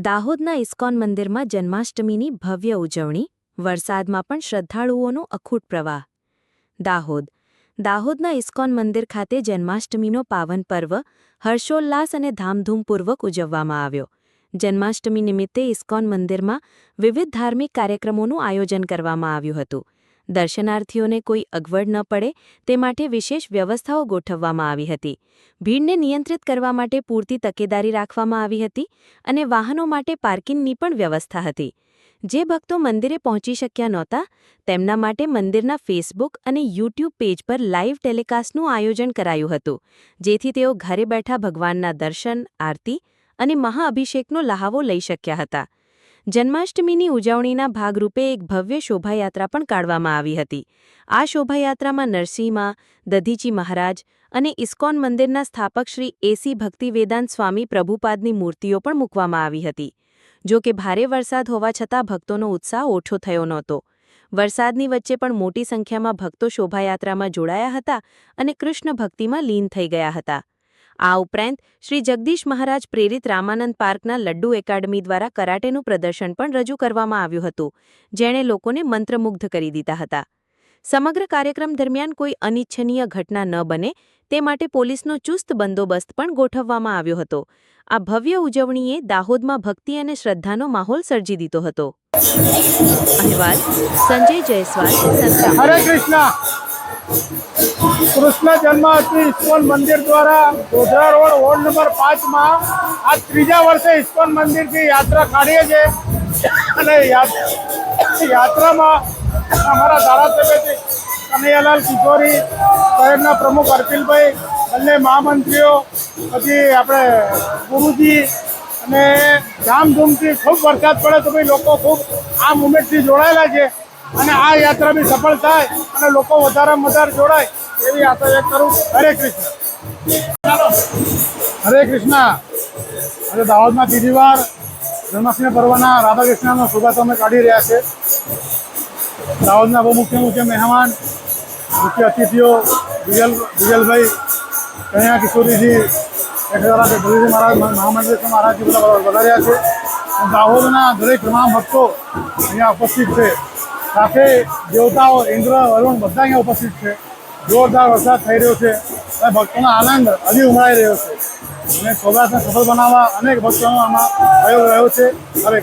દાહોદના ઇસ્કોન મંદિરમાં જન્માષ્ટમીની ભવ્ય ઉજવણી, વરસાદમાં પણ શ્રદ્ધાળુઓનો અખૂટ પ્રવાહ. દાહોદ. દાહોદના ઇસ્કોન મંદિર ખાતે જન્માષ્ટમીનો પાવન પર્વ હર્ષોલ્લાસ અને ધામધૂમપૂર્વક ઉજવવામાં આવ્યો. જન્માષ્ટમી નિમિત્તે ઇસ્કોન મંદિરમાં વિવિધ ધાર્મિક કાર્યક્રમોનું આયોજન કરવામાં આવ્યું હતું. દર્શનાર્થીઓને કોઈ અગવડ ન પડે, તે માટે વિશેષ વ્યવસ્થાઓ ગોઠવવામાં આવી હતી. ભીડને નિયંત્રિત કરવા માટે પૂરતી તકેદારી રાખવામાં આવી હતી અને વાહનો માટે પાર્કિંગની પણ વ્યવસ્થા હતી. જે ભક્તો મંદિરે પહોંચી શક્યા નહોતા, તેમના માટે મંદિરના ફેસબુક અને યુટ્યુબ પેજ પર લાઇવ ટેલિકાસ્ટનું આયોજન કરાયું હતું, જેથી તેઓ ઘરે બેઠા ભગવાનના દર્શન, આરતી અને મહાઅભિષેકનો લહાવો લઈ શક્યા હતા. જન્માષ્ટમીની ઉજવણીના ભાગરૂપે એક ભવ્ય શોભાયાત્રા પણ કાઢવામાં આવી હતી. આ શોભાયાત્રામાં નરસિંહમાં દધીચી મહારાજ અને ઇસ્કોન મંદિરના સ્થાપક શ્રી એસી ભક્તિવેદાંત સ્વામી પ્રભુપાદની મૂર્તિઓ પણ મૂકવામાં આવી હતી. જો કે ભારે વરસાદ હોવા છતાં ભક્તોનો ઉત્સાહ ઓછો થયો નહોતો. વરસાદની વચ્ચે પણ મોટી સંખ્યામાં ભક્તો શોભાયાત્રામાં જોડાયા હતા અને કૃષ્ણ ભક્તિમાં લીન થઈ ગયા હતા. આ ઉપરાંત, શ્રી જગદીશ મહારાજ પ્રેરિત રામાનંદ પાર્કના લડ્ડુ એકાડમી દ્વારા કરાટેનું પ્રદર્શન પણ રજૂ કરવામાં આવ્યું હતું, જેણે લોકોને મંત્રમુગ્ધ કરી દીધા હતા. સમગ્ર કાર્યક્રમ દરમિયાન કોઈ અનિચ્છનીય ઘટના ન બને, તે માટે પોલીસનો ચુસ્ત બંદોબસ્ત પણ ગોઠવવામાં આવ્યો હતો. આ ભવ્ય ઉજવણીએ દાહોદમાં ભક્તિ અને શ્રદ્ધાનો માહોલ સર્જી દીધો હતો. અહેવાલ, સંજય જયસ્વાલ કૃષ્ણ જન્માષ્ટમી ઇસ્કોન મંદિર દ્વારા ગોધરા રોડ વોર્ડ નંબર પાંચમાં આ ત્રીજા વર્ષે ઇસ્કોન મંદિરથી યાત્રા કાઢીએ છીએ. અને યાત્રામાં અમારા ધારાસભ્ય કનૈયાલાલ કિશોરી શહેરના પ્રમુખ અર્પિલભાઈ, બંને મહામંત્રીઓ, પછી આપણે ગુરુજી અને ધામધૂમથી ખૂબ વરસાદ પડે તો ભાઈ લોકો ખૂબ આ મુમેન્ટથી જોડાયેલા છે. અને આ યાત્રા બી સફળ થાય અને લોકો વધારેમાં વધારે જોડાય, એવી યાત્રા વ્યક્ત કરું હરે કૃષ્ણ. હરે કૃષ્ણ. આજે દાહોદમાં ત્રીજી વાર જન્માષ્ટમી પર્વના રાધાકૃષ્ણનો શોભા અમે કાઢી રહ્યા છે. દાહોદના બહુ મુખ્ય મુખ્ય મહેમાન, મુખ્ય અતિથિઓ વિજલ વિજલભાઈ કન્યા કિશોરીજી એકધારા કે ભલીજી મહારાજ મહામંત્રી મહારાજજી બધા વધાર્યા છે. દાહોદના દરેક તમામ ભક્તો અહીંયા ઉપસ્થિત છે. સાથે દેવતાઓ ઇન્દ્ર વરુણ બધા અહીંયા ઉપસ્થિત છે. જોરદાર વરસાદ થઈ રહ્યો છે અને ભક્તોનો આનંદ હજી ઉમરાઈ રહ્યો છે. અને સૌરાષ્ટ્રને સફળ બનાવવા અનેક ભક્તોનો આમાં પ્રયોગ રહ્યો છે. હરે